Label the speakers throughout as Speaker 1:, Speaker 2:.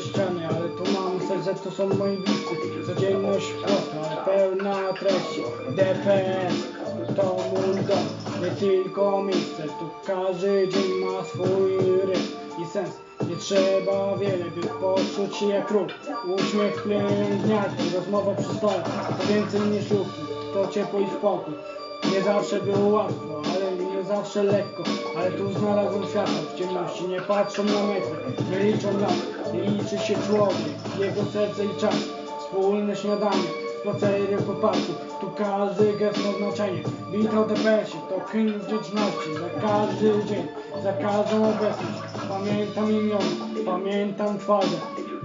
Speaker 1: ściany Ale tu mam serce, to są moi bliscy. Codzienność ostra, pełna treści. DPS to mój dom, nie tylko miejsce Tu każdy dzień ma swój rytm i sens. Nie trzeba wiele, by poczuć się jak król. Uśmiech pielęgniarki, rozmowa przy stole. To więcej niż sztuki, to ciepło i spokój. Nie zawsze było łatwo, ale nie zawsze lekko. Ale tu znalazłem światło, w ciemności nie patrzą na metry Nie liczą na mnie, liczy się człowiek, jego serce i czas. Wspólne śniadanie, spacery po parku. Tu każdy gest ma znaczenie. Witam DPS-ie, to hymn wdzięczności. Za każdy dzień, za każdą obecność. Pamiętam imiona, pamiętam twarze.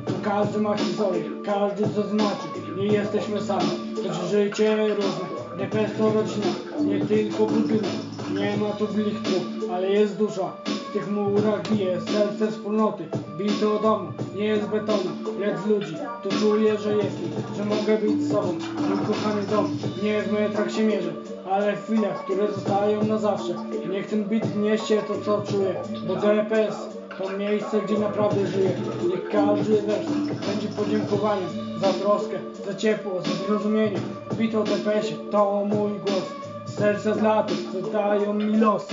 Speaker 1: Tu każdy ma historię, każdy co znaczy. Nie jesteśmy sami, choć życie różne. DPS to rodzina, nie tylko budynek. Nie ma tu blichtru, ale jest dusza. W tych murach bije serce wspólnoty. Bite o domu, nie jest betonu, lecz z ludzi. Tu czuję, że jestem, że mogę być sobą. Mój kochany dom, nie w metrach się mierzę, ale w chwilach, które zostają na zawsze. Nie chcę być w mieście to, co czuję, bo DPS to miejsce, gdzie naprawdę żyję. Niech każdy wers będzie podziękowaniem za troskę, za ciepło, za zrozumienie. Bito o DPS-ie, to mój głos. Serce dla tych, co dają mi los.